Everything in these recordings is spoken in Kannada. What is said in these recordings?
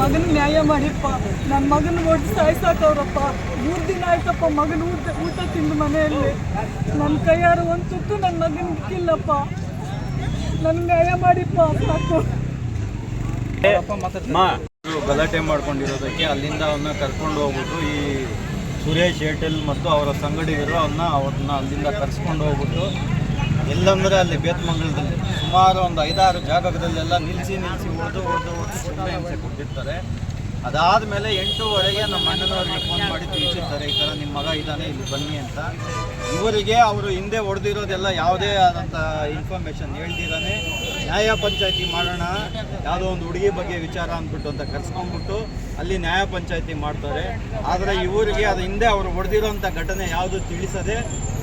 ಮಗನ ನ್ಯಾಯ ಮಾಡಿಪ್ಪ. ನನ್ನ ಮಗನ ಒಟ್ಟು ಸಾಯ್ಸಾಕವ್ರಪ್ಪ. ಮೂರು ದಿನ ಆಯ್ತಪ್ಪ ಮಗನ ಊಟ ಊಟ ತಿಂದು ಮನೆಯಲ್ಲಿ. ನನ್ನ ಕೈಯಾರು ಒಂದು ತುತ್ತು ನನ್ನ ಮಗನ ಇಕ್ಕಿಲ್ಲಪ್ಪ. ನನ್ನ ನ್ಯಾಯ ಮಾಡಿಪ್ಪ ಸಾಕು. ಗಲಾಟೆ ಮಾಡ್ಕೊಂಡಿರೋದಕ್ಕೆ ಅಲ್ಲಿಂದ ಅವನ್ನ ಕರ್ಕೊಂಡು ಹೋಗ್ಬಿಟ್ಟು ಈ ಸುರೇಶ್ ಏಟೆಲ್ ಮತ್ತು ಅವರ ಸಂಗಡಿಗರು ಅವನ್ನ ಅವ್ರನ್ನ ಅಲ್ಲಿಂದ ಕರ್ಸ್ಕೊಂಡು ಹೋಗ್ಬಿಟ್ಟು ಎಲ್ಲಂದ್ರೆ ಅಲ್ಲಿ ಬೇತ್ಮಂಗಲದಲ್ಲಿ ಸುಮಾರು ಒಂದು ಐದಾರು ಜಾಗದಲ್ಲೆಲ್ಲ ನಿಲ್ಲಿಸಿ ನಿಲ್ಲಿಸಿ ಓದು ಹೊಡೆದು ಹೊಡೆದು ಸುಮ್ಮನೆ ಹಿಂಸೆ ಕೊಟ್ಟಿರ್ತಾರೆ. ಅದಾದಮೇಲೆ ಎಂಟೂವರೆಗೆ ನಮ್ಮ ಅಣ್ಣನವರಿಗೆ ಫೋನ್ ಮಾಡಿ ತಿಳಿಸಿರ್ತಾರೆ, ಈ ಥರ ನಿಮ್ಮ ಮಗ ಇದ್ದಾನೆ, ಇಲ್ಲಿ ಬನ್ನಿ ಅಂತ. ಇವರಿಗೆ ಅವರು ಹಿಂದೆ ಹೊಡೆದಿರೋದೆಲ್ಲ ಯಾವುದೇ ಆದಂಥ ಇನ್ಫಾರ್ಮೇಷನ್ ಹೇಳ್ದಿರಾನೆ. ನ್ಯಾಯ ಪಂಚಾಯಿತಿ ಮಾಡೋಣ, ಯಾವುದೋ ಒಂದು ಹುಡುಗಿ ಬಗ್ಗೆ ವಿಚಾರ ಅಂದ್ಬಿಟ್ಟು ಅಂತ ಕರ್ಸ್ಕೊಂಡ್ಬಿಟ್ಟು ಅಲ್ಲಿ ನ್ಯಾಯ ಪಂಚಾಯಿತಿ ಮಾಡ್ತಾರೆ. ಆದರೆ ಇವರಿಗೆ ಅದು ಹಿಂದೆ ಅವರು ಹೊಡೆದಿರೋಂಥ ಘಟನೆ ಯಾವುದು ತಿಳಿಸದೆ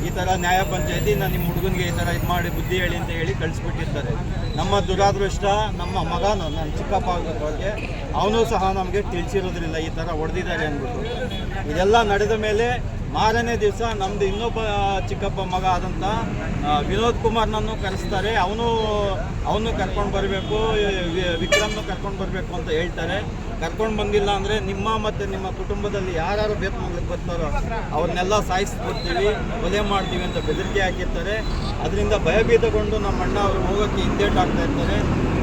ಈ ಥರ ನ್ಯಾಯ ಪಂಚಾಯತಿ ನಾನು ನಿಮ್ಮ ಹುಡುಗನಿಗೆ ಈ ಥರ ಇದು ಮಾಡಿ ಬುದ್ಧಿ ಹೇಳಿ ಅಂತ ಹೇಳಿ ಕಳಿಸ್ಬಿಟ್ಟಿರ್ತಾರೆ. ನಮ್ಮ ದುರಾದೃಷ್ಟ, ನಮ್ಮ ಮಗನು ನನ್ನ ಚಿಕ್ಕಪ್ಪ ಬಗ್ಗೆ ಅವನು ಸಹ ನಮಗೆ ತಿಳಿಸಿರೋದ್ರಿಲ್ಲ ಈ ಥರ ಹೊಡೆದಿದ್ದಾರೆ ಅಂದ್ಬಿಟ್ಟು. ಇದೆಲ್ಲ ನಡೆದ ಮೇಲೆ ಮಾರನೇ ದಿವಸ ನಮ್ಮದು ಇನ್ನೊಬ್ಬ ಚಿಕ್ಕಪ್ಪ ಮಗ ಆದಂಥ ವಿನೋದ್ ಕುಮಾರ್ನನ್ನು ಕರೆಸ್ತಾರೆ. ಅವನು ಅವನು ಕರ್ಕೊಂಡು ಬರಬೇಕು ವಿಕ್ರಮ್ನು ಕರ್ಕೊಂಡು ಬರಬೇಕು ಅಂತ ಹೇಳ್ತಾರೆ. ಕರ್ಕೊಂಡು ಬಂದಿಲ್ಲ ಅಂದರೆ ನಿಮ್ಮ ಮತ್ತು ನಿಮ್ಮ ಕುಟುಂಬದಲ್ಲಿ ಯಾರು ಬೇಕು ಮಾಡ್ಲಿಕ್ಕೆ ಬರ್ತಾರೋ ಅವ್ರನ್ನೆಲ್ಲ ಸಾಯಿಸ್ಬಿಡ್ತೀವಿ, ಕೊಲೆ ಮಾಡ್ತೀವಿ ಅಂತ ಬೆದರಿಕೆ ಹಾಕಿರ್ತಾರೆ. ಅದರಿಂದ ಭಯಭೀತಗೊಂಡು ನಮ್ಮ ಅಣ್ಣ ಅವರು ಹೋಗೋಕ್ಕೆ ಹಿಂದೇಟಾಗ್ತಾ ಇರ್ತಾರೆ.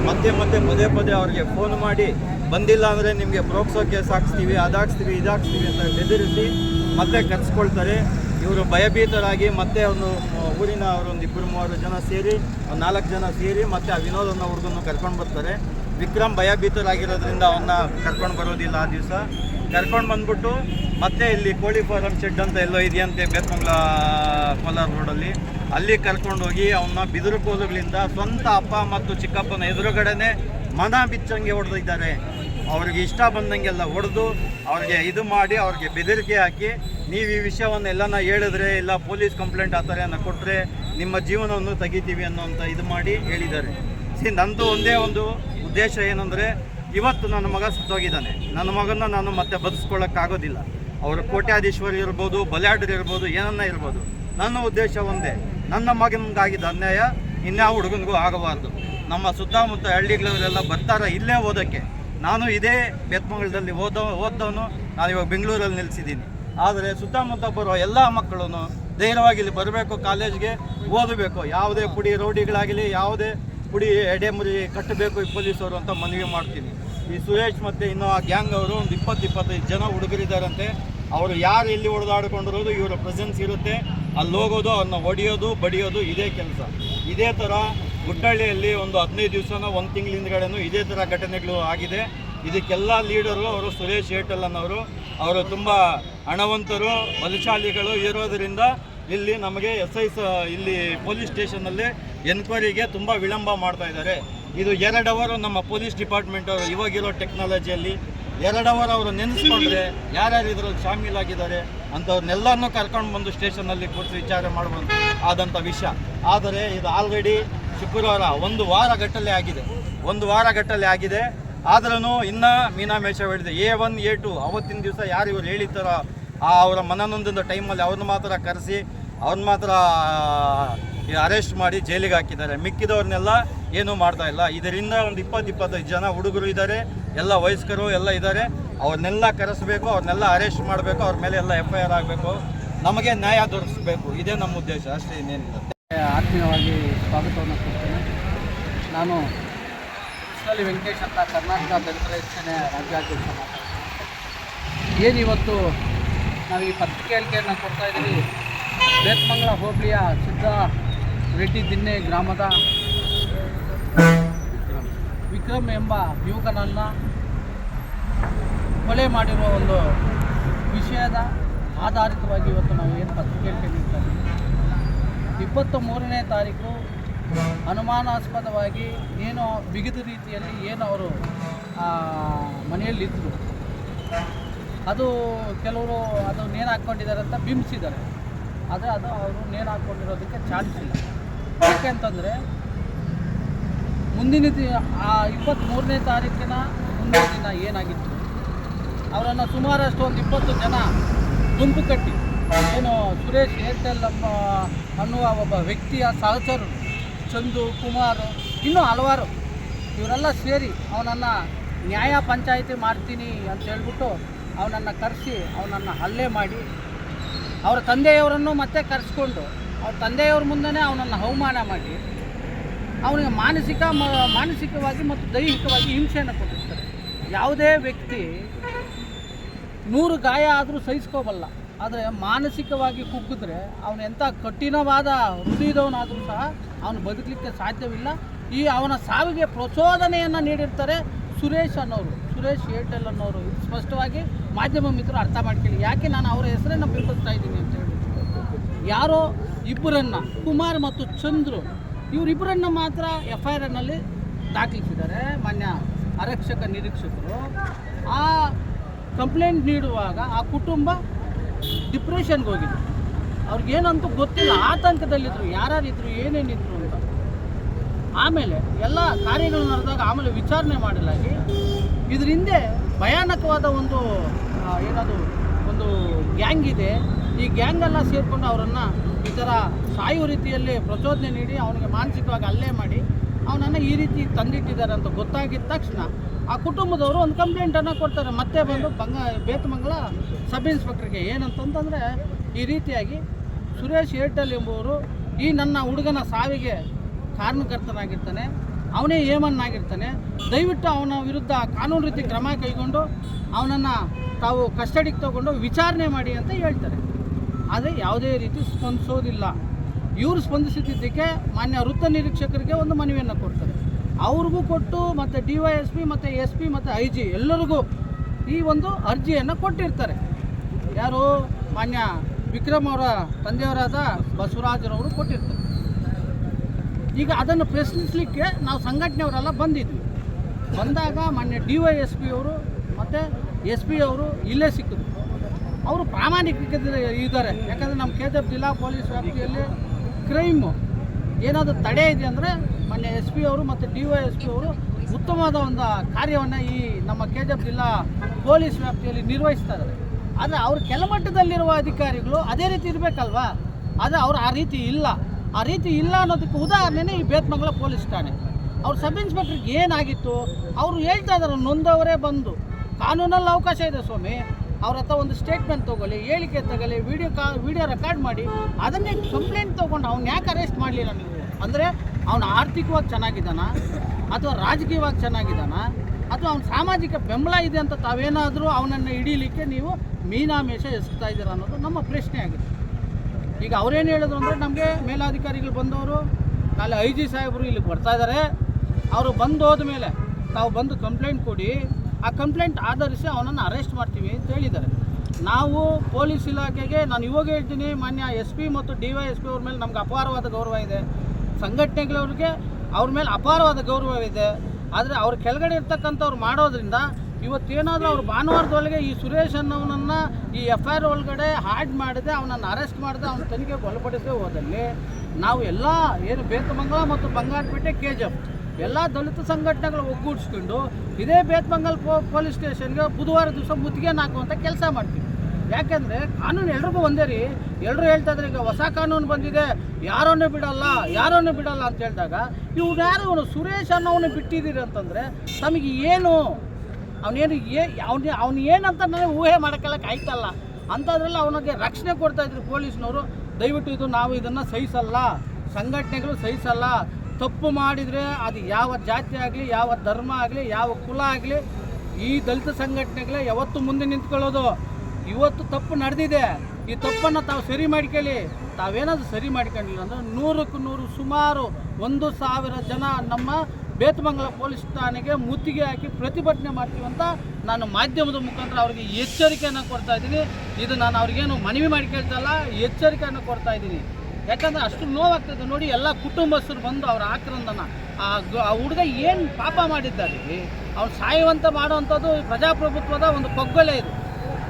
ಮತ್ತೆ ಮತ್ತೆ ಪದೇ ಪದೇ ಅವರಿಗೆ ಫೋನ್ ಮಾಡಿ, ಬಂದಿಲ್ಲ ಅಂದರೆ ನಿಮಗೆ ಪ್ರೋಕ್ಸೋ ಕೇಸ್ ಹಾಕ್ಸ್ತೀವಿ, ಅದಾಕ್ಸ್ತೀವಿ, ಇದಾಕ್ಸ್ತೀವಿ ಅಂತ ಬೆದರಿಸಿ ಮತ್ತೆ ಕರೆಸ್ಕೊಳ್ತಾರೆ. ಇವರು ಭಯಭೀತರಾಗಿ ಮತ್ತೆ ಒಂದು ಊರಿನ ಅವರೊಂದು ಇಬ್ಬರು ಮೂವರು ಜನ ಸೇರಿ, ನಾಲ್ಕು ಜನ ಸೇರಿ ಮತ್ತೆ ಆ ವಿನೋದ್ ಅನ್ನೋ ಹುಡುಗನ್ನು ಕರ್ಕೊಂಡು ಬರ್ತಾರೆ. ವಿಕ್ರಮ್ ಭಯಭೀತರಾಗಿರೋದ್ರಿಂದ ಅವನ್ನ ಕರ್ಕೊಂಡು ಬರೋದಿಲ್ಲ ಆ ದಿವಸ. ಕರ್ಕೊಂಡು ಬಂದ್ಬಿಟ್ಟು ಮತ್ತೆ ಇಲ್ಲಿ ಕೋಳಿ ಫಾರಂ ಶೆಡ್ ಅಂತ ಎಲ್ಲೋ ಇದೆಯಂತೆ ಬೇತ್ಮಂಗ್ಲ, ಕೋಲಾರ ರೋಡಲ್ಲಿ ಅಲ್ಲಿ. ಕರ್ಕೊಂಡು ಹೋಗಿ ಅವನ್ನ ಬಿದಿರು ಕೋಲುಗಳಿಂದ ಸ್ವಂತ ಅಪ್ಪ ಮತ್ತು ಚಿಕ್ಕಪ್ಪನ ಎದುರುಗಡೆನೆ ಮನ ಬಿಚ್ಚಂಗೆ ಹೊಡೆದಿದ್ದಾರೆ ಅವ್ರಿಗೆ ಇಷ್ಟ ಬಂದಂಗೆಲ್ಲ ಹೊಡೆದು ಅವ್ರಿಗೆ ಇದು ಮಾಡಿ ಅವ್ರಿಗೆ ಬೆದರಿಕೆ ಹಾಕಿ ನೀವು ಈ ವಿಷಯವನ್ನು ಎಲ್ಲನ ಹೇಳಿದ್ರೆ ಇಲ್ಲ ಪೊಲೀಸ್ ಕಂಪ್ಲೇಂಟ್ ಆ ಥರನ ಕೊಟ್ಟರೆ ನಿಮ್ಮ ಜೀವನವನ್ನು ತೆಗಿತೀವಿ ಅನ್ನೋಂಥ ಇದು ಮಾಡಿ ಹೇಳಿದ್ದಾರೆ. ಸಿ, ನಂದು ಒಂದೇ ಒಂದು ಉದ್ದೇಶ ಏನಂದರೆ, ಇವತ್ತು ನನ್ನ ಮಗ ಸತ್ತೋಗಿದ್ದಾನೆ. ನನ್ನ ಮಗನ ನಾನು ಮತ್ತೆ ಬದುಸ್ಕೊಳ್ಳೋಕ್ಕಾಗೋದಿಲ್ಲ. ಅವರು ಕೋಟ್ಯಾಧೀಶ್ವರಿ ಇರ್ಬೋದು, ಬಲ್ಯಾಡ್ರಿ ಇರ್ಬೋದು, ಏನನ್ನ ಇರ್ಬೋದು. ನನ್ನ ಉದ್ದೇಶ ಒಂದೇ. ನನ್ನ ಮಗನಿಗಾಗಿದ್ದ ಅನ್ಯಾಯ ಇನ್ಯಾವ ಹುಡುಗನಿಗೂ ಆಗಬಾರ್ದು. ನಮ್ಮ ಸುತ್ತಮುತ್ತ ಹಳ್ಳಿಗಳವರೆಲ್ಲ ಬರ್ತಾರೆ ಇಲ್ಲೇ ಓದೋಕ್ಕೆ. ನಾನು ಇದೇ ಬೆತ್ಮಂಗಲದಲ್ಲಿ ಓದ, ಓದ್ದವನು. ನಾನು ಇವಾಗ ಬೆಂಗಳೂರಲ್ಲಿ ನಿಲ್ಲಿಸಿದ್ದೀನಿ ಆದರೆ ಸುತ್ತಮುತ್ತ ಬರೋ ಎಲ್ಲ ಮಕ್ಕಳು ಧೈರ್ಯವಾಗಿ ಇಲ್ಲಿ ಬರಬೇಕು, ಕಾಲೇಜ್ಗೆ ಓದಬೇಕು. ಯಾವುದೇ ಪುಡಿ, ರೌಡಿಗಳಾಗಲಿ, ಯಾವುದೇ ಪುಡಿ ಎಡೆಮುರಿ ಕಟ್ಟಬೇಕು ಈ ಪೊಲೀಸರು ಅಂತ ಮನವಿ ಮಾಡ್ತೀನಿ. ಈ ಸುರೇಶ್ ಮತ್ತು ಇನ್ನು ಆ ಗ್ಯಾಂಗ್ ಅವರು ಒಂದು ಇಪ್ಪತ್ತು ಇಪ್ಪತ್ತೈದು ಜನ ಹುಡುಗರಿದ್ದಾರಂತೆ. ಅವರು ಯಾರು ಇಲ್ಲಿ ಹೊಡೆದಾಡ್ಕೊಂಡಿರೋದು ಇವರ ಪ್ರೆಸೆನ್ಸ್ ಇರುತ್ತೆ. ಅಲ್ಲಿ ಹೋಗೋದು, ಅವ್ರನ್ನ ಹೊಡೆಯೋದು, ಬಡಿಯೋದು ಇದೇ ಕೆಲಸ. ಇದೇ ಥರ ಗುಡ್ಡಹಳ್ಳಿಯಲ್ಲಿ ಒಂದು ಹದಿನೈದು ದಿವಸನ, ಒಂದು ತಿಂಗಳ ಹಿಂದ್ಗಡೆನೂ ಇದೇ ಥರ ಘಟನೆಗಳು ಆಗಿದೆ. ಇದಕ್ಕೆಲ್ಲ ಲೀಡರು ಅವರು ಸುರೇಶ್ ಏಟಲ್ ಅನ್ನೋರು ಅವರು ತುಂಬ ಹಣವಂತರು, ಬಲಶಾಲಿಗಳು ಇರೋದರಿಂದ ಇಲ್ಲಿ ನಮಗೆ ಎಸ್ ಐ ಸ, ಇಲ್ಲಿ ಪೊಲೀಸ್ ಸ್ಟೇಷನಲ್ಲಿ ಎನ್ಕ್ವೈರಿಗೆ ತುಂಬ ವಿಳಂಬ ಮಾಡ್ತಾ ಇದ್ದಾರೆ. ಇದು ಎರಡು ಅವರು ನಮ್ಮ ಪೊಲೀಸ್ ಡಿಪಾರ್ಟ್ಮೆಂಟ್ ಅವರು ಇವಾಗಿರೋ ಟೆಕ್ನಾಲಜಿಯಲ್ಲಿ ಎರಡು ಅವರ್ ಅವರು ನೆನೆಸ್ಕೊಂಡ್ರೆ ಯಾರ್ಯಾರು ಇದ್ರಲ್ಲಿ ಶಾಮೀಲಾಗಿದ್ದಾರೆ ಅಂಥವ್ರನ್ನೆಲ್ಲನೂ ಕರ್ಕೊಂಡು ಬಂದು ಸ್ಟೇಷನ್ನಲ್ಲಿ ಕೂರಿಸಿ ವಿಚಾರ ಮಾಡುವಂಥ ಆದಂಥ ವಿಷಯ. ಆದರೆ ಇದು ಆಲ್ರೆಡಿ ಶುಕ್ರವಾರ ಒಂದು ವಾರ ಗಟ್ಟಲೆ ಆಗಿದೆ. ಒಂದು ವಾರ ಗಟ್ಟಲೆ ಆಗಿದೆ. ಆದ್ರೂ ಇನ್ನೂ ಮೀನಾಮೇಷ ಹೇಳಿದೆ. ಎ ಒನ್, ಎ ಟು ಅವತ್ತಿನ ದಿವಸ ಯಾರು ಇವ್ರು ಹೇಳಿದ್ದಾರೋ ಆ ಅವರ ಮನನೊಂದಿನ ಟೈಮಲ್ಲಿ ಅವ್ರನ್ನ ಮಾತ್ರ ಕರೆಸಿ, ಅವ್ರನ್ನ ಮಾತ್ರ ಅರೆಸ್ಟ್ ಮಾಡಿ ಜೈಲಿಗೆ ಹಾಕಿದ್ದಾರೆ. ಮಿಕ್ಕಿದವ್ರನ್ನೆಲ್ಲ ಏನೂ ಮಾಡ್ತಾ ಇಲ್ಲ. ಇದರಿಂದ ಒಂದು ಇಪ್ಪತ್ತು ಇಪ್ಪತ್ತೈದು ಜನ ಹುಡುಗರು ಇದ್ದಾರೆ, ಎಲ್ಲ ವಯಸ್ಕರು ಎಲ್ಲ ಇದ್ದಾರೆ. ಅವ್ರನ್ನೆಲ್ಲ ಕರೆಸಬೇಕು, ಅವ್ರನ್ನೆಲ್ಲ ಅರೆಸ್ಟ್ ಮಾಡಬೇಕು, ಅವ್ರ ಮೇಲೆ ಎಲ್ಲ ಎಫ್ ಐ ಆರ್ ಆಗಬೇಕು. ನಮಗೆ ನ್ಯಾಯ ದೊರಕಿಸ್ಬೇಕು. ಇದೇ ನಮ್ಮ ಉದ್ದೇಶ. ಅಷ್ಟೇ ಇನ್ನೇನಿಲ್ಲ. ಆತ್ಮೀಯವಾಗಿ ಸ್ವಾಗತವನ್ನು ಕೊಡ್ತೇನೆ. ನಾನು ಕೃಷ್ಣಲ್ಲಿ ವೆಂಕಟೇಶ್ ಅಂತ ಕರ್ನಾಟಕ ದಲಿತ ರೈತ ಸೇನೆ ರಾಜ್ಯಾಧ್ಯಕ್ಷ ಏನಿವತ್ತು ನಾವು ಈ ಪತ್ರಿಕೆ ಹೇಳಿಕೆಯನ್ನು ಕೊಡ್ತಾ ಇದ್ದೀವಿ? ಬೇತ್ಮಂಗಲ ಹೋಬಳಿಯ ಸಿದ್ಧ ರೆಡ್ಡಿ ದಿನ್ನೆ ಗ್ರಾಮದ ವಿಕ್ರಮ್. ಎಂಬ ಯುವಕನನ್ನು ಕೊಲೆ ಮಾಡಿರುವ ಒಂದು ವಿಷಯದ ಆಧಾರಿತವಾಗಿ ಇವತ್ತು ನಾವು ಏನು ಪತ್ರಿಕೆ ಹೇಳಿಕೆ ನೀಡ್ತಾ ಇದ್ದೀವಿ ಇಪ್ಪತ್ತ ಮೂರನೇ ತಾರೀಕು ಅನುಮಾನಾಸ್ಪದವಾಗಿ ಏನೋ ಬಿಗಿದ ರೀತಿಯಲ್ಲಿ ಏನು ಅವರು ಮನೆಯಲ್ಲಿದ್ದರು ಅದು ಕೆಲವರು ಅದು ನೇಣು ಹಾಕ್ಕೊಂಡಿದ್ದಾರೆ ಅಂತ ಬಿಂಬಿಸಿದ್ದಾರೆ. ಆದರೆ ಅದು ಅವರು ನೇಣು ಹಾಕ್ಕೊಂಡಿರೋದಕ್ಕೆ ಚಾನ್ಸ್ ಇಲ್ಲ. ಯಾಕೆಂತಂದರೆ ಮುಂದಿನ ದಿನ ಆ ಇಪ್ಪತ್ತ್ಮೂರನೇ ತಾರೀಕಿನ ಮುಂದಿನ ದಿನ ಏನಾಗಿತ್ತು? ಅವರನ್ನು ಸುಮಾರಷ್ಟು ಒಂದು ಇಪ್ಪತ್ತು ಜನ ಗುಂಪು ಕಟ್ಟಿ. ಏನು ಸುರೇಶ್ ಏರ್ಟೆಲ್ ಎಂಬ ಅನ್ನುವ ಒಬ್ಬ ವ್ಯಕ್ತಿಯ ಸಹಚರರು, ಚಂದು, ಕುಮಾರ್, ಇನ್ನೂ ಹಲವಾರು ಇವರೆಲ್ಲ ಸೇರಿ ಅವನನ್ನು ನ್ಯಾಯ ಪಂಚಾಯಿತಿ ಮಾಡ್ತೀನಿ ಅಂತ ಹೇಳ್ಬಿಟ್ಟು ಅವನನ್ನು ಕರೆಸಿ ಅವನನ್ನು ಹಲ್ಲೆ ಮಾಡಿ, ಅವರ ತಂದೆಯವರನ್ನು ಮತ್ತೆ ಕರೆಸ್ಕೊಂಡು ಅವ್ರ ತಂದೆಯವ್ರ ಮುಂದೆನೇ ಅವನನ್ನು ಅವಮಾನ ಮಾಡಿ ಅವನಿಗೆ ಮಾನಸಿಕ ಮಾನಸಿಕವಾಗಿ ಮತ್ತು ದೈಹಿಕವಾಗಿ ಹಿಂಸೆಯನ್ನು ಕೊಟ್ಟಿರ್ತಾರೆ. ಯಾವುದೇ ವ್ಯಕ್ತಿ ನೂರು ಗಾಯ ಆದರೂ ಸಹಿಸ್ಕೋಬಲ್ಲ. ಆದರೆ ಮಾನಸಿಕವಾಗಿ ಕುಗ್ಗಿದ್ರೆ ಅವನು ಎಂಥ ಕಠಿಣವಾದ ಹೃದಯದವನಾದರೂ ಸಹ ಅವನು ಬದುಕಲಿಕ್ಕೆ ಸಾಧ್ಯವಿಲ್ಲ. ಈ ಅವನ ಸಾವಿಗೆ ಪ್ರಚೋದನೆಯನ್ನು ನೀಡಿರ್ತಾರೆ ಸುರೇಶ್ ಅನ್ನೋರು. ಸುರೇಶ್ ಏರ್ಟೆಲ್ ಅನ್ನೋರು. ಸ್ಪಷ್ಟವಾಗಿ ಮಾಧ್ಯಮ ಮಿತ್ರರು ಅರ್ಥ ಮಾಡ್ಕೊಳ್ಳಿ. ಯಾಕೆ ನಾನು ಅವರ ಹೆಸರನ್ನು ಬಿಂಬಿಸ್ತಾ ಇದ್ದೀನಿ ಅಂತ ಹೇಳಿ. ಯಾರೋ ಇಬ್ಬರನ್ನ ಕುಮಾರ್ ಮತ್ತು ಚಂದ್ರು, ಇವರಿಬ್ಬರನ್ನ ಮಾತ್ರ ಎಫ್ ಐ ಆರ್ನಲ್ಲಿ ದಾಖಲಿಸಿದ್ದಾರೆ, ಮಾನ್ಯ ಆರಕ್ಷಕ ನಿರೀಕ್ಷಕರು. ಆ ಕಂಪ್ಲೇಂಟ್ ನೀಡುವಾಗ ಆ ಕುಟುಂಬ ಡಿಪ್ರೆಷನ್ಗೆ ಹೋಗಿದೆ. ಅವ್ರಿಗೇನಂತೂ ಗೊತ್ತಿಲ್ಲ ಆತಂಕದಲ್ಲಿದ್ದರು ಯಾರ್ಯಾರಿದ್ರು ಏನೇನಿದ್ರು ಅಂತ. ಆಮೇಲೆ ಎಲ್ಲ ಕಾರ್ಯಗಳು ನಡೆದಾಗ ಆಮೇಲೆ ವಿಚಾರಣೆ ಮಾಡಲಾಗಿ ಇದ್ರ ಹಿಂದೆ ಭಯಾನಕವಾದ ಒಂದು ಏನದು ಒಂದು ಗ್ಯಾಂಗ್ ಇದೆ ಈ ಗ್ಯಾಂಗ್ ಎಲ್ಲ ಸೇರಿಕೊಂಡು ಅವರನ್ನು ಈ ಥರ ಸಾಯುವ ರೀತಿಯಲ್ಲಿ ಪ್ರಚೋದನೆ ನೀಡಿ ಅವನಿಗೆ ಮಾನಸಿಕವಾಗಿ ಅಲ್ಲೇ ಮಾಡಿ ಅವನನ್ನು ಈ ರೀತಿ ತಂದಿಟ್ಟಿದ್ದಾರೆ ಅಂತ ಗೊತ್ತಾಗಿದ್ದ ತಕ್ಷಣ ಆ ಕುಟುಂಬದವರು ಒಂದು ಕಂಪ್ಲೇಂಟನ್ನು ಕೊಡ್ತಾರೆ. ಮತ್ತೆ ಬಂದು ಬಂಗ, ಬೇತಮಂಗಲ ಸಬ್ ಇನ್ಸ್ಪೆಕ್ಟರ್ಗೆ ಏನಂತಂತಂದರೆ ಈ ರೀತಿಯಾಗಿ ಸುರೇಶ್ ಏರ್ಟೆಲ್ ಎಂಬುವರು ಈ ನನ್ನ ಹುಡುಗನ ಸಾವಿಗೆ ಕಾರಣಕರ್ತನಾಗಿರ್ತಾನೆ. ಅವನೇ ಏಮನ್ನಾಗಿರ್ತಾನೆ ದಯವಿಟ್ಟು ಅವನ ವಿರುದ್ಧ ಕಾನೂನು ರೀತಿ ಕ್ರಮ ಕೈಗೊಂಡು ಅವನನ್ನು ತಾವು ಕಸ್ಟಡಿಗೆ ತಗೊಂಡು ವಿಚಾರಣೆ ಮಾಡಿ ಅಂತ ಹೇಳ್ತಾರೆ. ಆದರೆ ಯಾವುದೇ ರೀತಿ ಸ್ಪಂದಿಸೋದಿಲ್ಲ. ಇವರು ಸ್ಪಂದಿಸಿದ್ದಕ್ಕೆ ಮಾನ್ಯ ವೃತ್ತ ನಿರೀಕ್ಷಕರಿಗೆ ಒಂದು ಮನವಿಯನ್ನು ಕೊಡ್ತಾರೆ. ಅವ್ರಿಗೂ ಕೊಟ್ಟು ಮತ್ತು ಡಿ ವೈ ಎಸ್ ಪಿ ಮತ್ತು ಎಸ್ ಪಿ ಮತ್ತು ಐ ಜಿ ಎಲ್ಲರಿಗೂ ಈ ಒಂದು ಅರ್ಜಿಯನ್ನು ಕೊಟ್ಟಿರ್ತಾರೆ. ಯಾರು ಮಾನ್ಯ ವಿಕ್ರಮ್ ಅವರ ತಂದೆಯವರಾದ ಬಸವರಾಜರವರು ಕೊಟ್ಟಿರ್ತಾರೆ. ಈಗ ಅದನ್ನು ಪ್ರಶ್ನಿಸಲಿಕ್ಕೆ ನಾವು ಸಂಘಟನೆಯವರೆಲ್ಲ ಬಂದಿದ್ವಿ. ಬಂದಾಗ ಮಾನ್ಯ ಡಿ ವೈ ಎಸ್ ಪಿ ಅವರು ಮತ್ತು ಎಸ್ ಪಿ ಅವರು ಇಲ್ಲೇ ಸಿಕ್ಕಿದ್ರು. ಅವರು ಪ್ರಾಮಾಣಿಕ ಇದ್ದಾರೆ. ಯಾಕಂದರೆ ನಮ್ಮ ಕೆ ಜಿಲ್ಲಾ ಪೊಲೀಸ್ ವ್ಯಾಪ್ತಿಯಲ್ಲಿ ಕ್ರೈಮು ಏನಾದರೂ ತಡೆ ಇದೆ ಅಂದರೆ ಮೊನ್ನೆ ಎಸ್ ಪಿ ಅವರು ಮತ್ತು ಡಿ ವೈ ಎಸ್ ಪಿ ಅವರು ಉತ್ತಮವಾದ ಒಂದು ಕಾರ್ಯವನ್ನು ಈ ನಮ್ಮ ಕೆ ಜಿಲ್ಲಾ ಪೊಲೀಸ್ ವ್ಯಾಪ್ತಿಯಲ್ಲಿ ನಿರ್ವಹಿಸ್ತಾ ಇದ್ದಾರೆ. ಆದರೆ ಅವ್ರ ಕೆಳಮಟ್ಟದಲ್ಲಿರುವ ಅಧಿಕಾರಿಗಳು ಅದೇ ರೀತಿ ಇರಬೇಕಲ್ವಾ? ಆದರೆ ಅವ್ರು ಆ ರೀತಿ ಇಲ್ಲ. ಆ ರೀತಿ ಇಲ್ಲ ಅನ್ನೋದಕ್ಕೆ ಉದಾಹರಣೆನೇ ಈ ಬೇತ್ಮಂಗಲ ಪೊಲೀಸ್ ಠಾಣೆ. ಅವ್ರ ಸಬ್ ಇನ್ಸ್ಪೆಕ್ಟ್ರಿಗೆ ಏನಾಗಿತ್ತು? ಅವರು ಹೇಳ್ತಾ ಇದ್ದಾರೆ ನೊಂದವರೇ ಬಂದು. ಕಾನೂನಲ್ಲಿ ಅವಕಾಶ ಇದೆ ಸ್ವಾಮಿ. ಅವ್ರ ಹತ್ರ ಒಂದು ಸ್ಟೇಟ್ಮೆಂಟ್ ತಗೊಳ್ಳಿ, ಹೇಳಿಕೆ ತಗೊಳ್ಳಿ ವಿಡಿಯೋ ಕಾ ವಿಡಿಯೋ ರೆಕಾರ್ಡ್ ಮಾಡಿ, ಅದನ್ನೇ ಕಂಪ್ಲೇಂಟ್ ತೊಗೊಂಡು ಅವ್ನು ಯಾಕೆ ಅರೆಸ್ಟ್ ಮಾಡಲಿಲ್ಲ ನೀವು? ಅಂದರೆ ಅವನು ಆರ್ಥಿಕವಾಗಿ ಚೆನ್ನಾಗಿದ್ದಾನ, ಅಥವಾ ರಾಜಕೀಯವಾಗಿ ಚೆನ್ನಾಗಿದ್ದಾನ, ಅಥವಾ ಅವ್ನ ಸಾಮಾಜಿಕ ಬೆಂಬಲ ಇದೆ ಅಂತ ತಾವೇನಾದರೂ ಅವನನ್ನು ಹಿಡೀಲಿಕ್ಕೆ ನೀವು ಮೀನಾಮೇಷ ಎಸ್ತಾ ಇದ್ದೀರಾ ಅನ್ನೋದು ನಮ್ಮ ಪ್ರಶ್ನೆ ಆಗಿದೆ. ಈಗ ಅವ್ರೇನು ಹೇಳಿದ್ರು ಅಂದರೆ ನಮಗೆ ಮೇಲಾಧಿಕಾರಿಗಳು ಬಂದವರು ನಾಳೆ ಐ ಜಿ ಸಾಹೇಬರು ಇಲ್ಲಿ ಬರ್ತಾ ಇದ್ದಾರೆ ಅವರು ಬಂದು ಹೋದ ಮೇಲೆ ತಾವು ಬಂದು ಕಂಪ್ಲೇಂಟ್ ಕೊಡಿ ಆ ಕಂಪ್ಲೇಂಟ್ ಆಧರಿಸಿ ಅವನನ್ನು ಅರೆಸ್ಟ್ ಮಾಡ್ತೀವಿ ಅಂತ ಹೇಳಿದ್ದಾರೆ. ನಾವು ಪೊಲೀಸ್ ಇಲಾಖೆಗೆ, ನಾನು ಇವಾಗ ಹೇಳ್ತೀನಿ, ಮಾನ್ಯ ಎಸ್ ಪಿ ಮತ್ತು ಡಿ ವೈ ಎಸ್ ಪಿ ಅವ್ರ ಮೇಲೆ ನಮ್ಗೆ ಅಪಾರವಾದ ಗೌರವ ಇದೆ. ಸಂಘಟನೆಗಳವ್ರಿಗೆ ಅವ್ರ ಮೇಲೆ ಅಪಾರವಾದ ಗೌರವ ಇದೆ. ಆದರೆ ಅವ್ರ ಕೆಳಗಡೆ ಇರ್ತಕ್ಕಂಥವ್ರು ಮಾಡೋದ್ರಿಂದ ಇವತ್ತೇನಾದರೂ ಅವ್ರು ಭಾನುವಾರದೊಳಗೆ ಈ ಸುರೇಶ್ ಅನ್ನೋನನ್ನು ಈ ಎಫ್ ಐ ಆರ್ ಒಳಗಡೆ ಹಾಡ್ ಮಾಡಿದೆ, ಅವನನ್ನು ಅರೆಸ್ಟ್ ಮಾಡಿದೆ, ಅವನ ತನಿಖೆಗೆ ಒಳಪಡಿಸದೆ ಹೋದಲ್ಲಿ ನಾವು ಎಲ್ಲ, ಏನು ಬೇತಮಂಗಲ ಮತ್ತು ಬಂಗಾರಪೇಟೆ ಕೆ ಜಿ ಎಫ್. ಎಲ್ಲ ದಲಿತ ಸಂಘಟನೆಗಳು ಒಗ್ಗೂಡಿಸ್ಕೊಂಡು ಇದೇ ಬೇತ್ ಬಂಗಾಲ್ ಪೊಲೀಸ್ ಸ್ಟೇಷನ್ಗೆ ಬುಧವಾರ ದಿವಸ ಮುತ್ತಿಗೆ ಹಾಕುವಂಥ ಕೆಲಸ ಮಾಡ್ತೀವಿ. ಯಾಕೆಂದರೆ ಕಾನೂನು ಎಲ್ರಿಗೂ ಒಂದೇ ರೀ. ಎಲ್ಲರೂ ಹೇಳ್ತಾ ಇದ್ರೆ, ಈಗ ಹೊಸ ಕಾನೂನು ಬಂದಿದೆ. ಯಾರನ್ನೂ ಬಿಡಲ್ಲ? ಯಾರನ್ನೂ ಬಿಡಲ್ಲ? ಅಂತ ಹೇಳಿದಾಗ ಇವ್ರು ಯಾರು? ಇವನು ಸುರೇಶ್ ಅನ್ನೋನು ಬಿಟ್ಟಿದ್ದೀರಿ ಅಂತಂದರೆ ತಮಗೆ ಏನು? ಅವನೇನು ಏ, ಅವನು, ಅವ್ನು ಏನಂತ ನನಗೆ ಊಹೆ ಮಾಡೋಕ್ಕೆಲ್ಲ ಕಾಯ್ತಲ್ಲ ಅಂಥದ್ರಲ್ಲಿ ಅವನಿಗೆ ರಕ್ಷಣೆ ಕೊಡ್ತಾ ಇದ್ರು ಪೊಲೀಸ್ನವರು. ದಯವಿಟ್ಟು ಇದು ನಾವು ಇದನ್ನು ಸಹಿಸಲ್ಲ. ಸಂಘಟನೆಗಳು ಸಹಿಸಲ್ಲ. ತಪ್ಪು ಮಾಡಿದರೆ ಅದು ಯಾವ ಜಾತಿ ಆಗಲಿ, ಯಾವ ಧರ್ಮ ಆಗಲಿ, ಯಾವ ಕುಲ ಆಗಲಿ, ಈ ದಲಿತ ಸಂಘಟನೆಗಳೇ ಯಾವತ್ತು ಮುಂದೆ ನಿಂತ್ಕೊಳ್ಳೋದು. ಇವತ್ತು ತಪ್ಪು ನಡೆದಿದೆ. ಈ ತಪ್ಪನ್ನು ತಾವು ಸರಿ ಮಾಡ್ಕೊಳ್ಳಿ. ತಾವೇನಾದರೂ ಸರಿ ಮಾಡ್ಕೊಂಡಿಲ್ಲ ಅಂದ್ರೆ ನೂರಕ್ಕೂ ನೂರು, ಸುಮಾರು ಒಂದು ಸಾವಿರ ಜನ ನಮ್ಮ ಬೇತಮಂಗಲ ಪೊಲೀಸ್ ಠಾಣೆಗೆ ಮುತ್ತಿಗೆ ಹಾಕಿ ಪ್ರತಿಭಟನೆ ಮಾಡ್ತೀವಿ ಅಂತ ನಾನು ಮಾಧ್ಯಮದ ಮುಖಾಂತರ ಅವರಿಗೆ ಎಚ್ಚರಿಕೆಯನ್ನು ಕೊಡ್ತಾ ಇದ್ದೀನಿ. ಇದು ನಾನು ಅವ್ರಿಗೇನು ಮನವಿ ಮಾಡ್ಕೊಳ್ತಲ್ಲ ಎಚ್ಚರಿಕೆಯನ್ನು ಕೊಡ್ತಾ ಇದ್ದೀನಿ. ಯಾಕಂದ್ರೆ ಅಷ್ಟು ನೋವಾಗ್ತದೆ ನೋಡಿ, ಎಲ್ಲ ಕುಟುಂಬಸ್ಥರು ಬಂದು ಅವರ ಆಕ್ರಂದನ. ಆ ಹುಡುಗ ಏನು ಪಾಪ ಮಾಡಿದ್ದಾರೆ ಅವ್ನು ಸಾಯುವಂತ ಮಾಡುವಂಥದ್ದು ಪ್ರಜಾಪ್ರಭುತ್ವದ ಒಂದು ಕೊಗ್ಗಲೆ ಇದು.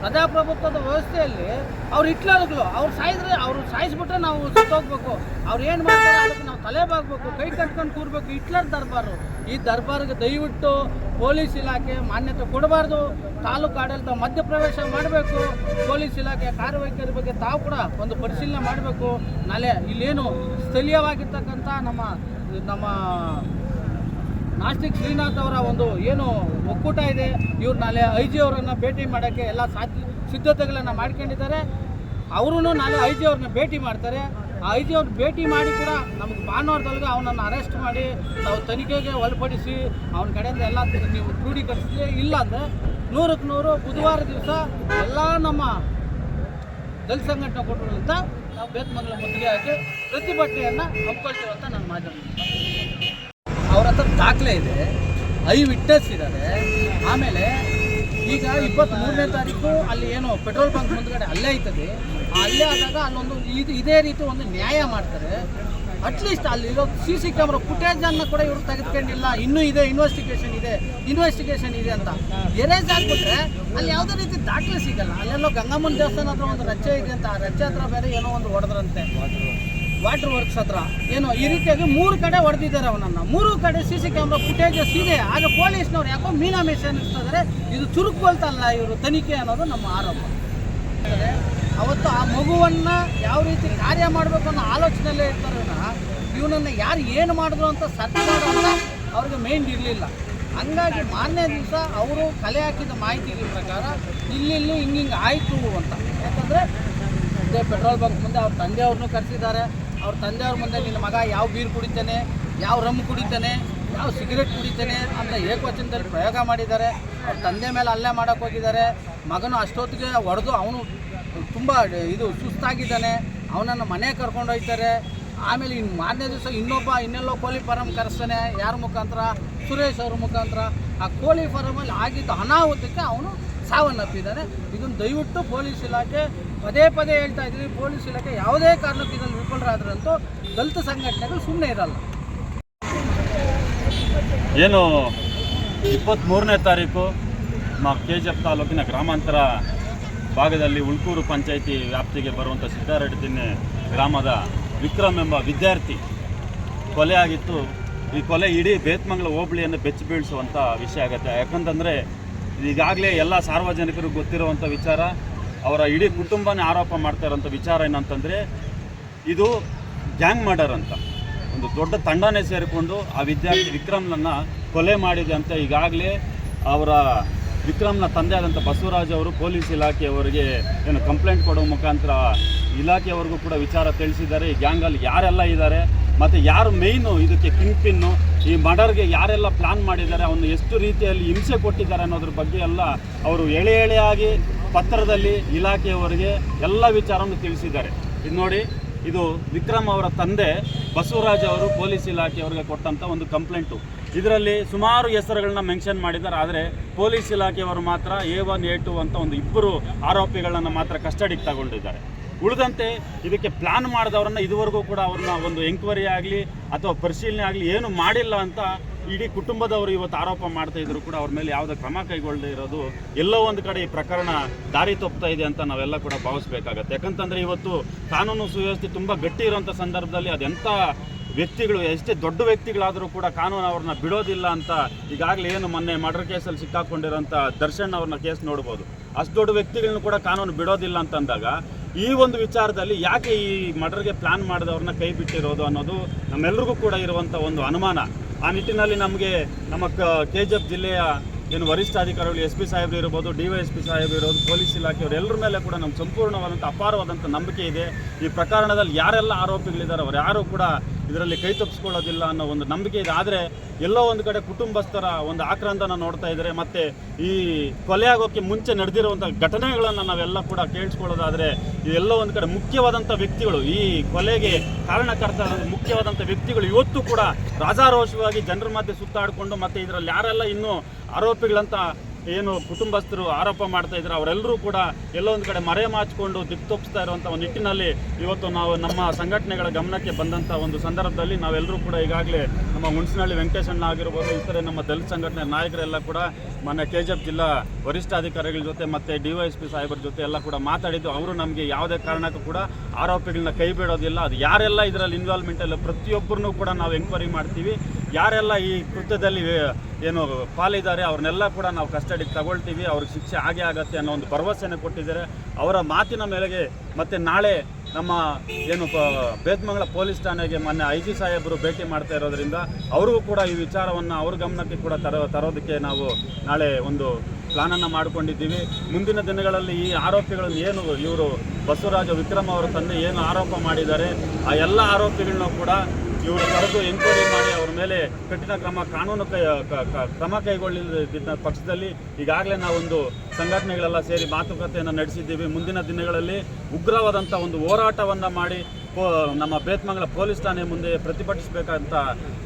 ಪ್ರಜಾಪ್ರಭುತ್ವದ ವ್ಯವಸ್ಥೆಯಲ್ಲಿ ಅವ್ರು ಹಿಟ್ಲರ್ಗಳು, ಅವ್ರು ಸಾಯಿದ್ರೆ, ಅವ್ರು ಸಾಯಿಸ್ಬಿಟ್ರೆ ನಾವು ಸುತ್ತೋಗ್ಬೇಕು. ಅವ್ರು ಏನು ಮಾಡ್ತಾರೆ, ಅದಕ್ಕೆ ನಾವು ತಲೆ ಬಾಗ್ಬೇಕು, ಕೈ ಕಟ್ಕೊಂಡು ಕೂರ್ಬೇಕು. ಹಿಟ್ಲರ್ ದರ್ಬಾರು. ಈ ದರ್ಬಾರ್ಗೆ ದಯವಿಟ್ಟು ಪೊಲೀಸ್ ಇಲಾಖೆ ಮಾನ್ಯತೆ ಕೊಡಬಾರ್ದು. ತಾಲೂಕು ಆಡಳಿತ ಮಧ್ಯಪ್ರವೇಶ ಮಾಡಬೇಕು. ಪೊಲೀಸ್ ಇಲಾಖೆ ಕಾರ್ಯವೈಖರಿ ಬಗ್ಗೆ ತಾವು ಕೂಡ ಒಂದು ಪರಿಶೀಲನೆ ಮಾಡಬೇಕು. ನಾಳೆ ಇಲ್ಲೇನು ಸ್ಥಳೀಯವಾಗಿರ್ತಕ್ಕಂಥ ನಮ್ಮ ನಮ್ಮ ನಾಸ್ತಿಕ್ ಶ್ರೀನಾಥ್ ಅವರ ಒಂದು ಏನು ಒಕ್ಕೂಟ ಇದೆ. ಇವ್ರು ನಾಳೆ ಐ ಜಿ ಅವರನ್ನು ಭೇಟಿ ಮಾಡೋಕ್ಕೆ ಎಲ್ಲ ಸಾಧ್ಯ, ಸಿದ್ಧತೆಗಳನ್ನು ಮಾಡ್ಕೊಂಡಿದ್ದಾರೆ. ಅವರು ನಾಳೆ ಐ ಜಿ ಅವ್ರನ್ನ ಭೇಟಿ ಮಾಡ್ತಾರೆ. ಆ ಅವ್ರು ಭೇಟಿ ಮಾಡಿ ಕೂಡ ನಮಗೆ ಭಾನುವಾರದೊಳಗೆ ಅವನನ್ನು ಅರೆಸ್ಟ್ ಮಾಡಿ ನಾವು ತನಿಖೆಗೆ ಒಳಪಡಿಸಿ ಅವನ ಕಡೆಯಿಂದ ಎಲ್ಲ ನೀವು ಕ್ರೋಢೀಕರಿಸಲಿ ಇಲ್ಲ ಅಂದರೆ ನೂರಕ್ಕೆ ನೂರು ಬುಧವಾರ ದಿವಸ ಎಲ್ಲ ನಮ್ಮ ದಲಿತ ಸಂಘಟನೆ ಅಂತ ನಾವು ಬೇತ್ಮಂಗಲ ಮುತ್ತಿಗೆ ಹಾಕಿ ಪ್ರತಿಭಟನೆಯನ್ನು ಹಮ್ಮಿಕೊಳ್ತೀವಿ ಅಂತ ನಾನು ಮಾಧ್ಯಮ ಅವ್ರ ಹತ್ರ ದಾಖಲೆ ಇದೆ, ಐ ವಿಟ್ನೆಸ್ ಇದ್ದಾರೆ ಆಮೇಲೆ ಈಗ ಇಪ್ಪತ್ತ್ ಮೂರನೇ ತಾರೀಕು ಅಲ್ಲಿ ಏನು ಪೆಟ್ರೋಲ್ ಬಂಕ್ ಮುಂದ್ಗಡೆ ಅಲ್ಲೇ ಐತದೆ. ಅಲ್ಲೇ ಆದಾಗ ಅಲ್ಲೊಂದು ಇದು ಇದೇ ರೀತಿ ಒಂದು ನ್ಯಾಯ ಮಾಡ್ತಾರೆ. ಅಟ್ಲೀಸ್ಟ್ ಅಲ್ಲಿರೋ ಸಿ ಸಿ ಕ್ಯಾಮ್ರಾ ಫುಟೇಜನ್ನು ಕೂಡ ಇವರು ತೆಗೆದುಕೊಂಡಿಲ್ಲ. ಇನ್ನೂ ಇದೆ ಇನ್ವೆಸ್ಟಿಗೇಷನ್ ಇದೆ ಇನ್ವೆಸ್ಟಿಗೇಷನ್ ಇದೆ ಅಂತ. ಎರೇಜ್ ಆಗಿಬಿಟ್ರೆ ಅಲ್ಲಿ ಯಾವುದೇ ರೀತಿ ದಾಖಲೆ ಸಿಗಲ್ಲ. ಅಲ್ಲೆಲ್ಲೋ ಗಂಗಮ್ಮನ ದೇವಸ್ಥಾನ ಹತ್ರ ಒಂದು ರಚ್ಚೆ ಇದೆ ಅಂತ. ಆ ರಚ್ಚೆ ಹತ್ರ ಬೇರೆ ಏನೋ ಒಂದು ಹೊಡೆದ್ರಂತೆ. ವಾಟರ್ ವರ್ಕ್ಸ್ ಹತ್ರ. ಏನೋ ಈ ರೀತಿಯಾಗಿ ಮೂರು ಕಡೆ ಹೊಡೆದಿದ್ದಾರೆ ಅವನನ್ನ. ಮೂರು ಕಡೆ ಸಿ ಸಿ ಕ್ಯಾಮ್ರಾ ಫುಟೇಜಸ್ ಇದೆ. ಆಗ ಪೊಲೀಸ್ನವ್ರು ಯಾಕೋ ಮೀನಾಮೇಷ ಅನ್ನಿಸ್ತಿದ್ದಾರೆ ಇದು ಚುರುಕುಗೊಳ್ತಲ್ಲ ಇವರು ತನಿಖೆ ಅನ್ನೋದು ನಮ್ಮ ಆರೋಪ. ಅವತ್ತು ಆ ಮಗುವನ್ನ ಯಾವ ರೀತಿ ಕಾರ್ಯ ಮಾಡಬೇಕು ಅನ್ನೋ ಆಲೋಚನೆಯಲ್ಲೇ ಇರ್ತಾರೆ ಇವನನ್ನು ಯಾರು ಏನು ಮಾಡಿದ್ರು ಅಂತ ಮಾಡೋಂಥ ಅವ್ರಿಗೆ ಮೈಂಡ್ ಇರಲಿಲ್ಲ. ಹಂಗಾಗಿ ಮಾರನೇ ದಿವಸ ಅವರು ಕಲೆ ಹಾಕಿದ ಮಾಹಿತಿ ಪ್ರಕಾರ ಇಲ್ಲಿ ಹಿಂಗಿಂಗೆ ಆಯಿತು ಅಂತ. ಯಾಕಂದರೆ ಇದೇ ಪೆಟ್ರೋಲ್ ಬಂಕ್ ಮುಂದೆ ಅವ್ರ ತಂದೆಯವ್ರನ್ನೂ ಕರೆಸಿದ್ದಾರೆ. ಅವ್ರ ತಂದೆಯವ್ರ ಮುಂದೆ ನಿನ್ನ ಮಗ ಯಾವ ಬೀರ್ ಕುಡಿತಾನೆ, ಯಾವ ರಮ್ ಕುಡಿತಾನೆ ಯಾವ ಸಿಗರೇಟ್ ಕುಡಿತೇನೆ ಅಂತ ಏಕವಚನದಲ್ಲಿ ಪ್ರಯೋಗ ಮಾಡಿದ್ದಾರೆ. ಅವ್ರ ತಂದೆ ಮೇಲೆ ಅಲ್ಲೇ ಮಾಡೋಕ್ಕೆ ಹೋಗಿದ್ದಾರೆ. ಮಗನು ಅಷ್ಟೊತ್ತಿಗೆ ಹೊಡೆದು ಅವನು ತುಂಬ ಇದು ಸುಸ್ತಾಗಿದ್ದಾನೆ. ಅವನನ್ನು ಮನೆ ಕರ್ಕೊಂಡು ಹೋಗ್ತಾರೆ ಆಮೇಲೆ ಇನ್ನು ಮಾರನೇ ದಿವಸ ಇನ್ನೊಬ್ಬ, ಇನ್ನೆಲ್ಲೋ ಕೋಳಿ ಫಾರಮ್ ಕರೆಸ್ತಾನೆ. ಯಾರ ಮುಖಾಂತರ? ಸುರೇಶ್ ಅವ್ರ ಮುಖಾಂತರ. ಆ ಕೋಳಿ ಫಾರಮಲ್ಲಿ ಆಗಿದ್ದ ಅನಾಹುತಕ್ಕೆ ಅವನು ಸಾವನ್ನಪ್ಪಿದ್ದಾನೆ. ಇದನ್ನು ದಯವಿಟ್ಟು ಪೊಲೀಸ್ ಇಲಾಖೆ ಪದೇ ಪದೇ ಹೇಳ್ತಾ ಇದ್ದೀವಿ ಪೊಲೀಸ್ ಇಲಾಖೆ ಯಾವುದೇ ಕಾರಣಕ್ಕೂ ಇದನ್ನು ವಿಫಲರಾದ್ರಂತೂ ದಲಿತ ಸಂಘಟನೆಗಳು ಸುಮ್ಮನೆ ಇರಲ್ಲ. ಏನು ಇಪ್ಪತ್ತ್ಮೂರನೇ ತಾರೀಕು ನಮ್ಮ ಕೆ ಜಿ ಎಫ್ ತಾಲೂಕಿನ ಗ್ರಾಮಾಂತರ ಭಾಗದಲ್ಲಿ ಉಳ್ಕೂರು ಪಂಚಾಯಿತಿ ವ್ಯಾಪ್ತಿಗೆ ಬರುವಂಥ ಸಿದ್ದಾರೆಡ್ಡಿನ ಗ್ರಾಮದ ವಿಕ್ರಮ್ ಎಂಬ ವಿದ್ಯಾರ್ಥಿ ಕೊಲೆ ಆಗಿತ್ತು. ಈ ಕೊಲೆ ಇಡೀ ಬೇತ್ಮಂಗಲ ಹೋಬಳಿಯನ್ನು ಬೆಚ್ಚಿ ಬೀಳಿಸುವಂಥ ವಿಷಯ ಆಗುತ್ತೆ. ಯಾಕಂತಂದರೆ ಈಗಾಗಲೇ ಎಲ್ಲ ಸಾರ್ವಜನಿಕರು ಗೊತ್ತಿರುವಂಥ ವಿಚಾರ, ಅವರ ಇಡೀ ಕುಟುಂಬನೇ ಆರೋಪ ಮಾಡ್ತಾ ಇರೋಂಥ ವಿಚಾರ ಏನಂತಂದರೆ ಇದು ಗ್ಯಾಂಗ್ ಮರ್ಡರ್ ಅಂತ. ಒಂದು ದೊಡ್ಡ ತಂಡನೇ ಸೇರಿಕೊಂಡು ಆ ವಿದ್ಯಾರ್ಥಿ ವಿಕ್ರಮ್ನನ್ನ ಕೊಲೆ ಮಾಡಿದೆ ಅಂತ ಈಗಾಗಲೇ ಅವರ ವಿಕ್ರಮ್ನ ತಂದೆ ಆದಂಥ ಬಸವರಾಜ್ ಅವರು ಪೊಲೀಸ್ ಇಲಾಖೆಯವರಿಗೆ ಏನು ಕಂಪ್ಲೇಂಟ್ ಕೊಡೋ ಮುಖಾಂತರ ಇಲಾಖೆಯವರೆಗೂ ಕೂಡ ವಿಚಾರ ತಿಳಿಸಿದ್ದಾರೆ. ಈ ಗ್ಯಾಂಗಲ್ಲಿ ಯಾರೆಲ್ಲ ಇದ್ದಾರೆ, ಮತ್ತು ಯಾರು ಮೇಯ್ನು ಇದಕ್ಕೆ ಕಿಂಗ್ ಪಿನ್ನು, ಈ ಮರ್ಡರ್ಗೆ ಯಾರೆಲ್ಲ ಪ್ಲಾನ್ ಮಾಡಿದ್ದಾರೆ ಅವನು ಎಷ್ಟು ರೀತಿಯಲ್ಲಿ ಹಿಂಸೆ ಕೊಟ್ಟಿದ್ದಾರೆ ಅನ್ನೋದ್ರ ಬಗ್ಗೆ ಎಲ್ಲ ಅವರು ಎಳೆ ಎಳೆಯಾಗಿ ಪತ್ರದಲ್ಲಿ ಇಲಾಖೆಯವರಿಗೆ ಎಲ್ಲ ವಿಚಾರವನ್ನು ತಿಳಿಸಿದ್ದಾರೆ. ಇದು ನೋಡಿ ಇದು ವಿಕ್ರಮ್ ಅವರ ತಂದೆ ಬಸವರಾಜ್ ಅವರು ಪೊಲೀಸ್ ಇಲಾಖೆಯವರಿಗೆ ಕೊಟ್ಟಂಥ ಒಂದು ಕಂಪ್ಲೇಂಟು. ಇದರಲ್ಲಿ ಸುಮಾರು ಹೆಸರುಗಳನ್ನ ಮೆನ್ಷನ್ ಮಾಡಿದ್ದಾರೆ, ಆದರೆ ಪೊಲೀಸ್ ಇಲಾಖೆಯವರು ಮಾತ್ರ ಎ ಒನ್ ಎ ಟು ಅಂತ ಒಂದು ಇಬ್ಬರು ಆರೋಪಿಗಳನ್ನು ಮಾತ್ರ ಕಸ್ಟಡಿಗೆ ತಗೊಂಡಿದ್ದಾರೆ. ಉಳಿದಂತೆ ಇದಕ್ಕೆ ಪ್ಲಾನ್ ಮಾಡಿದವರನ್ನ ಇದುವರೆಗೂ ಕೂಡ ಅವ್ರನ್ನ ಒಂದು ಎಂಕ್ವೈರಿ ಆಗಲಿ ಅಥವಾ ಪರಿಶೀಲನೆ ಆಗಲಿ ಏನು ಮಾಡಿಲ್ಲ ಅಂತ ಇಡೀ ಕುಟುಂಬದವರು ಇವತ್ತು ಆರೋಪ ಮಾಡ್ತಾ ಇದ್ರು ಕೂಡ ಅವ್ರ ಮೇಲೆ ಯಾವುದೇ ಕ್ರಮ ಕೈಗೊಳ್ಳದೇ ಇರೋದು ಎಲ್ಲೋ ಒಂದು ಕಡೆ ಈ ಪ್ರಕರಣ ದಾರಿ ತಪ್ತಾ ಇದೆ ಅಂತ ನಾವೆಲ್ಲ ಕೂಡ ಭಾವಿಸ್ಬೇಕಾಗತ್ತೆ. ಯಾಕಂತಂದ್ರೆ ಇವತ್ತು ಕಾನೂನು ಸುವ್ಯವಸ್ಥೆ ತುಂಬ ಗಟ್ಟಿ ಇರುವಂಥ ಸಂದರ್ಭದಲ್ಲಿ ಅದೆಂಥ ವ್ಯಕ್ತಿಗಳು, ಎಷ್ಟೇ ದೊಡ್ಡ ವ್ಯಕ್ತಿಗಳಾದರೂ ಕೂಡ ಕಾನೂನು ಅವ್ರನ್ನ ಬಿಡೋದಿಲ್ಲ ಅಂತ ಈಗಾಗಲೇ ಏನು ಮೊನ್ನೆ ಮರ್ಡರ್ ಕೇಸಲ್ಲಿ ಸಿಕ್ಕಾಕೊಂಡಿರೋಂಥ ದರ್ಶನ್ ಅವ್ರನ್ನ ಕೇಸ್ ನೋಡ್ಬೋದು. ಅಷ್ಟು ದೊಡ್ಡ ವ್ಯಕ್ತಿಗಳನ್ನ ಕೂಡ ಕಾನೂನು ಬಿಡೋದಿಲ್ಲ ಅಂತಂದಾಗ ಈ ಒಂದು ವಿಚಾರದಲ್ಲಿ ಯಾಕೆ ಈ ಮರ್ಡರ್ಗೆ ಪ್ಲಾನ್ ಮಾಡಿದವ್ರನ್ನ ಕೈ ಬಿಟ್ಟಿರೋದು ಅನ್ನೋದು ನಮ್ಮೆಲ್ರಿಗೂ ಕೂಡ ಇರುವಂಥ ಒಂದು ಅನುಮಾನ. ಆ ನಿಟ್ಟಿನಲ್ಲಿ ನಮಗೆ ನಮ್ಮ ಕೆ ಜಿ ಎಫ್ ಜಿಲ್ಲೆಯ ಏನು ವರಿಷ್ಠ ಅಧಿಕಾರಿಗಳು, ಎಸ್ ಪಿ ಸಾಹೇಬರು ಇರ್ಬೋದು, ಡಿ ವೈ ಎಸ್ ಪಿ ಸಾಹೇಬರು ಇರೋದು ಪೊಲೀಸ್ ಇಲಾಖೆಯವರು ಎಲ್ಲರ ಮೇಲೆ ಕೂಡ ನಮ್ಮ ಸಂಪೂರ್ಣವಾದಂಥ ಅಪಾರವಾದಂಥ ನಂಬಿಕೆ ಇದೆ. ಈ ಪ್ರಕರಣದಲ್ಲಿ ಯಾರೆಲ್ಲ ಆರೋಪಿಗಳಿದ್ದಾರೆ ಅವರು ಯಾರು ಕೂಡ ಇದರಲ್ಲಿ ಕೈ ತಪ್ಪಿಸ್ಕೊಳ್ಳೋದಿಲ್ಲ ಅನ್ನೋ ಒಂದು ನಂಬಿಕೆ ಇದೆ. ಆದರೆ ಎಲ್ಲೋ ಒಂದು ಕಡೆ ಕುಟುಂಬಸ್ಥರ ಒಂದು ಆಕ್ರಂದನ ನೋಡ್ತಾ ಇದ್ದಾರೆ ಮತ್ತು ಈ ಕೊಲೆ ಆಗೋಕ್ಕೆ ಮುಂಚೆ ನಡೆದಿರುವಂಥ ಘಟನೆಗಳನ್ನು ನಾವೆಲ್ಲ ಕೂಡ ಕೇಳಿಸ್ಕೊಳ್ಳೋದಾದರೆ ಎಲ್ಲೋ ಒಂದು ಕಡೆ ಮುಖ್ಯವಾದಂಥ ವ್ಯಕ್ತಿಗಳು, ಈ ಕೊಲೆಗೆ ಕಾರಣಕರ್ತ ಮುಖ್ಯವಾದಂಥ ವ್ಯಕ್ತಿಗಳು ಇವತ್ತು ಕೂಡ ರಾಜಾರೋಷವಾಗಿ ಜನರ ಮಧ್ಯೆ ಸುತ್ತಾಡಿಕೊಂಡು ಮತ್ತು ಇದರಲ್ಲಿ ಯಾರೆಲ್ಲ ಇನ್ನೂ ಆರೋಪಿಗಳಂತ ಏನು ಕುಟುಂಬಸ್ಥರು ಆರೋಪ ಮಾಡ್ತಾ ಇದ್ದಾರೆ ಅವರೆಲ್ಲರೂ ಕೂಡ ಎಲ್ಲೋ ಒಂದು ಕಡೆ ಮರೆ ಮಾಚಿಕೊಂಡು ಇರುವಂಥ ಒಂದು ನಿಟ್ಟಿನಲ್ಲಿ ಇವತ್ತು ನಾವು ನಮ್ಮ ಸಂಘಟನೆಗಳ ಗಮನಕ್ಕೆ ಬಂದಂಥ ಒಂದು ಸಂದರ್ಭದಲ್ಲಿ ನಾವೆಲ್ಲರೂ ಕೂಡ ಈಗಾಗಲೇ ನಮ್ಮ ಹುಣಸಿನಹಳ್ಳಿ ವೆಂಕಟೇಶಣ್ಣ ಆಗಿರ್ಬೋದು ಇತರೆ ನಮ್ಮ ದಲಿತ ಸಂಘಟನೆ ನಾಯಕರೆಲ್ಲ ಕೂಡ ಮೊನ್ನೆ ಕೆ ಜಿ ಎಫ್ ಜಿಲ್ಲಾ ವರಿಷ್ಠಾಧಿಕಾರಿಗಳ ಜೊತೆ ಮತ್ತು ಡಿ ವೈ ಎಸ್ ಪಿ ಸಾಹೇಬರ ಜೊತೆ ಎಲ್ಲ ಕೂಡ ಮಾತಾಡಿದ್ದು, ಅವರು ನಮಗೆ ಯಾವುದೇ ಕಾರಣಕ್ಕೂ ಕೂಡ ಆರೋಪಿಗಳನ್ನ ಕೈ ಬಿಡೋದಿಲ್ಲ. ಅದು ಯಾರೆಲ್ಲ ಇದರಲ್ಲಿ ಇನ್ವಾಲ್ವ್ಮೆಂಟ್ ಇಲ್ಲ ಪ್ರತಿಯೊಬ್ಬರನ್ನೂ ಕೂಡ ನಾವು ಎಂಕ್ವೈರಿ ಮಾಡ್ತೀವಿ. ಯಾರೆಲ್ಲ ಈ ಕೃತ್ಯದಲ್ಲಿ ಏನು ಪಾಲಿದ್ದಾರೆ, ಅವ್ರನ್ನೆಲ್ಲ ಕೂಡ ನಾವು ಕಸ್ಟಡಿಗೆ ತಗೊಳ್ತೀವಿ. ಅವ್ರಿಗೆ ಶಿಕ್ಷೆ ಆಗೇ ಆಗತ್ತೆ ಅನ್ನೋ ಒಂದು ಭರವಸೆಯನ್ನು ಕೊಟ್ಟಿದ್ದಾರೆ. ಅವರ ಮಾತಿನ ಮೇಲೆಗೆ ಮತ್ತು ನಾಳೆ ನಮ್ಮ ಏನು ಪ, ಬೇತ್ಮಂಗಲ ಪೊಲೀಸ್ ಠಾಣೆಗೆ ಮೊನ್ನೆ ಐ ಜಿ ಸಾಹೇಬರು ಭೇಟಿ ಮಾಡ್ತಾ ಇರೋದ್ರಿಂದ ಅವ್ರಿಗೂ ಕೂಡ ಈ ವಿಚಾರವನ್ನು ಅವ್ರ ಗಮನಕ್ಕೆ ಕೂಡ ತರೋ, ತರೋದಕ್ಕೆ ನಾವು ನಾಳೆ ಒಂದು ಪ್ಲಾನನ್ನು ಮಾಡಿಕೊಂಡಿದ್ದೀವಿ. ಮುಂದಿನ ದಿನಗಳಲ್ಲಿ ಈ ಆರೋಪಿಗಳನ್ನು ಏನು ಇವರು ಬಸವರಾಜ ವಿಕ್ರಮ್ ಅವರು ತಂದೆ ಏನು ಆರೋಪ ಮಾಡಿದ್ದಾರೆ, ಆ ಎಲ್ಲ ಆರೋಪಿಗಳನ್ನೂ ಕೂಡ ಇವರು ಕರೆದು ಎಂಕ್ವೈರಿ ಮಾಡಿ ಅವ್ರ ಮೇಲೆ ಕಠಿಣ ಕ್ರಮ, ಕಾನೂನು ಕ್ರಮ ಕೈಗೊಳ್ಳಿದ ಪಕ್ಷದಲ್ಲಿ ಈಗಾಗಲೇ ನಾವೊಂದು ಸಂಘಟನೆಗಳೆಲ್ಲ ಸೇರಿ ಮಾತುಕತೆಯನ್ನು ನಡೆಸಿದ್ದೀವಿ. ಮುಂದಿನ ದಿನಗಳಲ್ಲಿ ಉಗ್ರವಾದಂಥ ಒಂದು ಹೋರಾಟವನ್ನು ಮಾಡಿ ನಮ್ಮ ಬೇತ್ಮಂಗಲ ಪೊಲೀಸ್ ಠಾಣೆ ಮುಂದೆ ಪ್ರತಿಭಟಿಸಬೇಕಂತ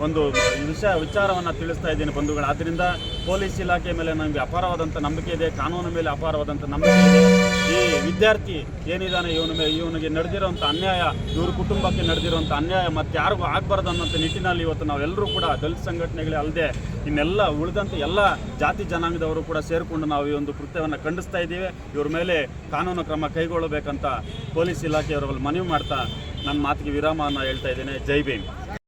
ಒಂದು ವಿಷಯ, ವಿಚಾರವನ್ನು ತಿಳಿಸ್ತಾ ಇದ್ದೀನಿ ಬಂಧುಗಳು. ಆದ್ದರಿಂದ ಪೊಲೀಸ್ ಇಲಾಖೆ ಮೇಲೆ ನಮಗೆ ಅಪಾರವಾದಂಥ ನಂಬಿಕೆ ಇದೆ, ಕಾನೂನು ಮೇಲೆ ಅಪಾರವಾದಂಥ ನಂಬಿಕೆ ಇದೆ. ಈ ವಿದ್ಯಾರ್ಥಿ ಏನಿದ್ದಾನೆ ಇವನ ಮೇಲೆ ಇವನಿಗೆ ನಡೆದಿರೋಂಥ ಅನ್ಯಾಯ, ಇವ್ರ ಕುಟುಂಬಕ್ಕೆ ನಡೆದಿರುವಂಥ ಅನ್ಯಾಯ ಮತ್ತೆ ಯಾರಿಗೂ ಆಗಬಾರ್ದು ಅನ್ನೋಂಥ ನಿಟ್ಟಿನಲ್ಲಿ ಇವತ್ತು ನಾವೆಲ್ಲರೂ ಕೂಡ ದಲಿತ ಸಂಘಟನೆಗಳೇ ಅಲ್ಲದೆ ಇನ್ನೆಲ್ಲ ಉಳಿದಂಥ ಎಲ್ಲ ಜಾತಿ ಜನಾಂಗದವರು ಕೂಡ ಸೇರಿಕೊಂಡು ನಾವು ಈ ಒಂದು ಕೃತ್ಯವನ್ನು ಖಂಡಿಸ್ತಾ ಇದ್ದೀವಿ. ಇವ್ರ ಮೇಲೆ ಕಾನೂನು ಕ್ರಮ ಕೈಗೊಳ್ಳಬೇಕಂತ ಪೊಲೀಸ್ ಇಲಾಖೆಯವರಲ್ಲಿ ಮನವಿ ಮಾಡ್ತಾ ನನ್ನ ಮಾತಿಗೆ ವಿರಾಮವನ್ನು ಹೇಳ್ತಾ ಇದ್ದೇನೆ. ಜೈ ಭೀಮ್.